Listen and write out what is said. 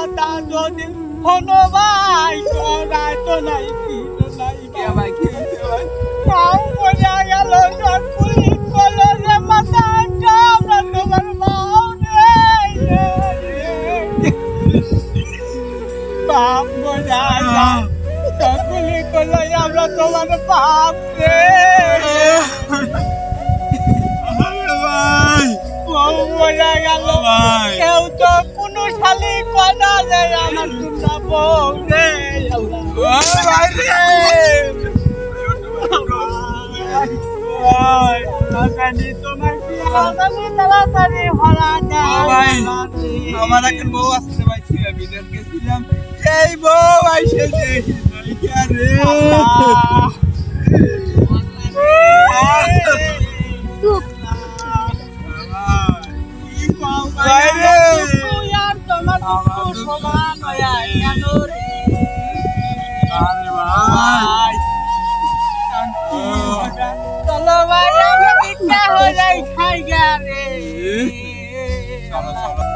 কথা যদি হনবাই তোরা তো নাই কি নাই কে? ভাই কি তাও কোনা গেল সব পুলিশ বলো রে মাথা আমরা তোমার মাও নেই বাপ কোনা সব পুলিশ বলো আমরা তোমার বাপ রে আমার ভাই। বউ বলে গেল ভাই। আমার তোমরা বউ রে ও ভাই রে ভাই, তাড়াতাড়ি তোমার কি তাড়াতাড়ি তাড়াতাড়ি হলা দেয়। ভাই, আমার একটা বউ আসছে ভাই ছিল গেছিলাম এই বউ আইসে যে চুপ ভাই রে। চলো ভাই আমি ভিক্ষা হয়ে যাই খাই গা রে। চলো চলো।